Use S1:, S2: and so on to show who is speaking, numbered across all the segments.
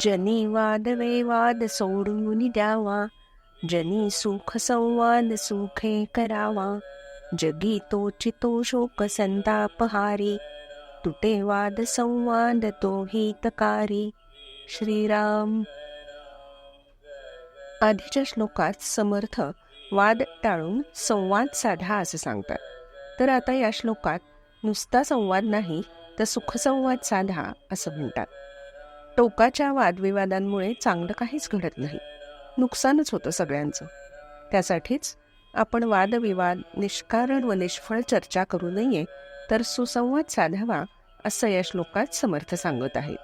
S1: जनी वाद वाद सोडून द्यावा जनी सुख संवाद सुखे करावा जगी तो तो शोक संताप हारी तुटे वाद संवाद तो हितकारी श्रीराम आधीच्या श्लोकात समर्थ वाद टाळून संवाद साधा असं सांगतात. तर आता या श्लोकात नुसता संवाद नाही तर सुखसंवाद साधा असं म्हणतात. टोकाच्या वादविवादांमुळे चांगलं काहीच घडत नाही. नुकसानच होतं सगळ्यांचं. त्यासाठीच आपण वादविवाद निष्कारण व निष्फळ चर्चा करू नये तर सुसंवाद साधावा असं या श्लोकात समर्थ सांगत आहे.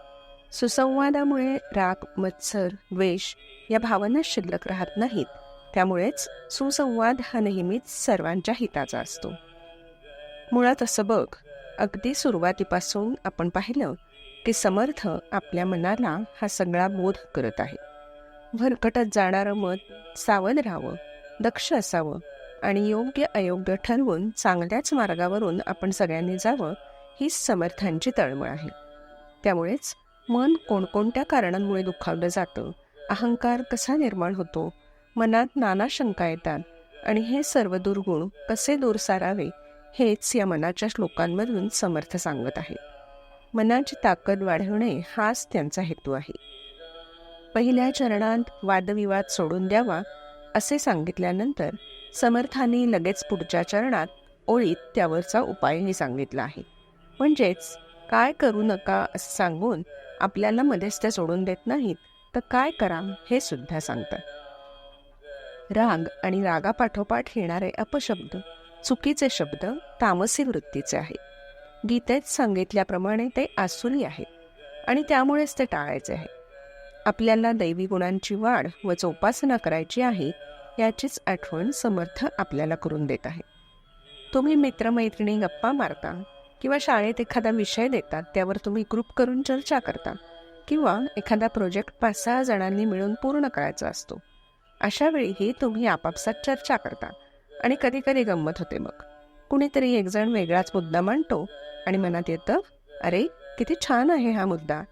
S1: सुसंवादामुळे राग मत्सर द्वेष या भावना शिल्लक राहत नाहीत. त्यामुळेच सुसंवाद हा नेहमीच सर्वांच्या हिताचा असतो. मुळात असं बघ अगदी सुरुवातीपासून आपण पाहिलं की समर्थ आपल्या मनाला हा सगळा बोध करत आहे. भरकटत जाणारं मत सावध राहावं दक्ष असावं आणि योग्य अयोग्य ठरवून चांगल्याच मार्गावरून आपण सगळ्यांनी जावं हीच समर्थांची तळमळ आहे. त्यामुळेच मन कोणकोणत्या कारणांमुळे दुखावलं जातं अहंकार कसा निर्माण होतो मनात नाना शंका येतात आणि हे सर्व दुर्गुण कसे दूर सारावे हेच या मनाच्या श्लोकांमधून समर्थ सांगत आहे. मनाची ताकद वाढवणे हाच त्यांचा हेतू आहे. पहिल्या चरणात वादविवाद सोडून द्यावा असे सांगितल्यानंतर समर्थाने लगेच पुढच्या चरणात ओळीत त्यावरचा उपायही सांगितला आहे. म्हणजेच काय करू नका असं सांगून आपल्याला मध्येच सोडून देत नाहीत तर काय करा हे सुद्धा सांगतात. राग आणि रागापाठोपाठ येणारे अपशब्द चुकीचे शब्द तामसी वृत्तीचे आहेत. गीतेत सांगितल्याप्रमाणे ते आसुरी आहेत आणि त्यामुळेच ते टाळायचे आहे. आपल्याला दैवी गुणांची वाढ व जोपासना करायची आहे याचीच आठवण समर्थ आपल्याला करून देत आहे. तुम्ही मित्रमैत्रिणी गप्पा मारता किंवा शाळेत एखादा विषय देतात त्यावर तुम्ही ग्रुप करून चर्चा करता किंवा एखादा प्रोजेक्ट पाच सहा जणांनी मिळून पूर्ण करायचा असतो. अशा वेळीही तुम्ही आपापसात चर्चा करता आणि कधी कधी गंमत होते मग. कुणीतरी एकजण वेगळाच मुद्दा मांडतो आणि मनात येतं अरे किती छान आहे हा मुद्दा.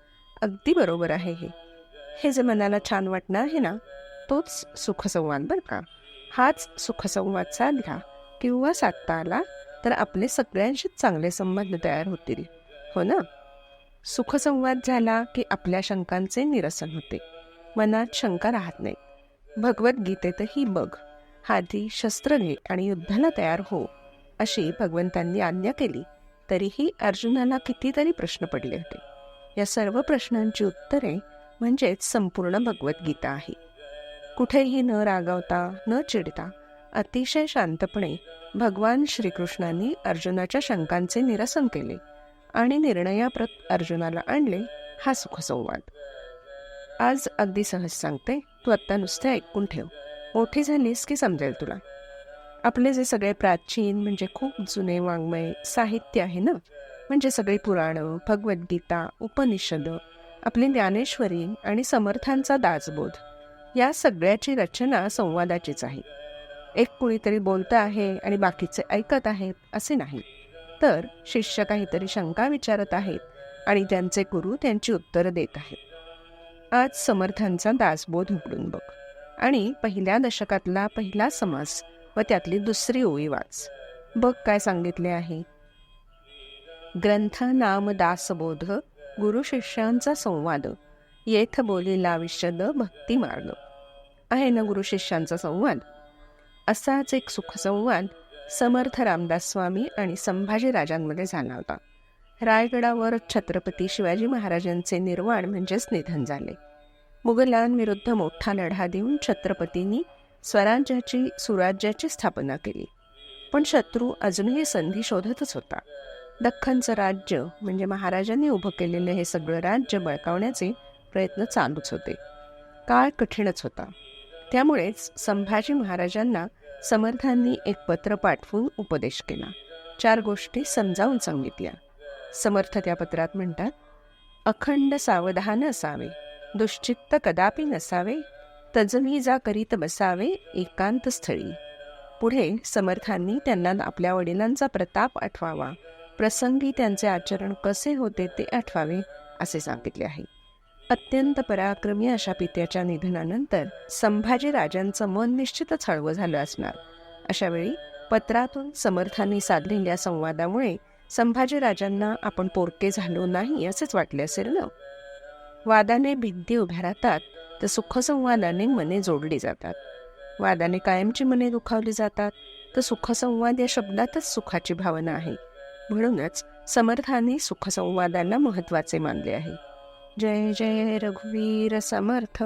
S1: अगदी बरोबर आहे हे. हे जे मनाला छान वाटणार आहे ना तोच सुखसंवाद बरं का. हाच सुखसंवाद साधला किंवा साधता आला तर आपले सगळ्यांशीच चांगले संबंध तयार होतील. हो ना? सुखसंवाद झाला की आपल्या शंकांचे निरसन होते. मनात शंका राहत नाही. भगवद्गीतेतही बघ हाती शस्त्र घे आणि युद्धाला तयार हो अशी भगवंतांनी आज्ञा केली. तरीही अर्जुनाला कितीतरी प्रश्न पडले होते. या सर्व प्रश्नांची उत्तरे म्हणजेच संपूर्ण भगवद्गीता आहे. कुठेही न रागावता न चिडता अतिशय शांतपणे भगवान श्रीकृष्णांनी अर्जुनाच्या शंकांचे निरसन केले आणि निर्णयाप्रत अर्जुनाला आणले हा सुखसंवाद. आज अगदी सहज सांगते तू आत्ता नुसते ऐकून ठेव. मोठी झालीस की समजेल तुला. आपले जे सगळे प्राचीन म्हणजे खूप जुने वाङ्मय साहित्य आहे ना? म्हणजे सगळी पुराणं भगवद्गीता उपनिषद आपली ज्ञानेश्वरी आणि समर्थांचा दासबोध या सगळ्याची रचना संवादाचीच आहे. एक कुणीतरी बोलतं आहे आणि बाकीचे ऐकत आहेत असे नाही. तर शिष्य काहीतरी शंका विचारत आहेत आणि त्यांचे गुरु त्यांची उत्तरं देत आहेत. आज समर्थांचा दासबोध उघडून बघ. आणि पहिल्या दशकातला पहिला समास व त्यातली दुसरी ओळी वाच. बघ काय सांगितले आहे. ग्रंथ नाम दासबोध गुरु शिष्यांचा संवाद. येथ बोलीला विशद भक्ती मार्ग. आहे ना गुरु शिष्यांचा संवाद? असाच एक सुखसंवाद समर्थ रामदास स्वामी आणि संभाजी राजांमध्ये झाला होता. रायगडावर छत्रपती शिवाजी महाराजांचे निर्वाण म्हणजेच निधन झाले. मुघलांविरुद्ध मोठा लढा देऊन छत्रपतींनी स्वराज्याची सुराज्याची स्थापना केली. पण शत्रू अजूनही संधी शोधतच होता. दख्खनचं राज्य म्हणजे महाराजांनी उभं केलेलं हे सगळं राज्य बळकावण्याचे प्रयत्न चालूच होते. काळ कठीणच होता. त्यामुळेच संभाजी महाराजांना समर्थांनी एक पत्र पाठवून उपदेश केला. चार गोष्टी समजावून सांगितल्या. समर्थ त्या पत्रात म्हणतात अखंड सावधान असावे. दुश्चित्त कदापि नसावे. तजमी जा करीत बसावे एकांत स्थळी. पुढे समर्थांनी त्यांना आपल्या वडिलांचा प्रताप आठवावा. प्रसंगी त्यांचे आचरण कसे होते ते आठवावे असे सांगितले आहे. अत्यंत पराक्रमी अशा पित्याच्या निधनानंतर संभाजी राजांचं मन निश्चितच हळवं झालं असणार. अशावेळी पत्रातून समर्थांनी साधलेल्या संवादामुळे संभाजीराजांना आपण पोरके झालो नाही असेच वाटले असेल ना? वादाने भिंती उभ्या राहतात तर सुखसंवादाने मने जोडली जातात. वादाने कायमची मने दुखावली जातात. तर सुखसंवाद या शब्दातच सुखाची भावना आहे. म्हणूनच समर्थांनी सुखसंवादांना महत्त्वाचे मानले आहे. जय जय रघुवीर समर्थ.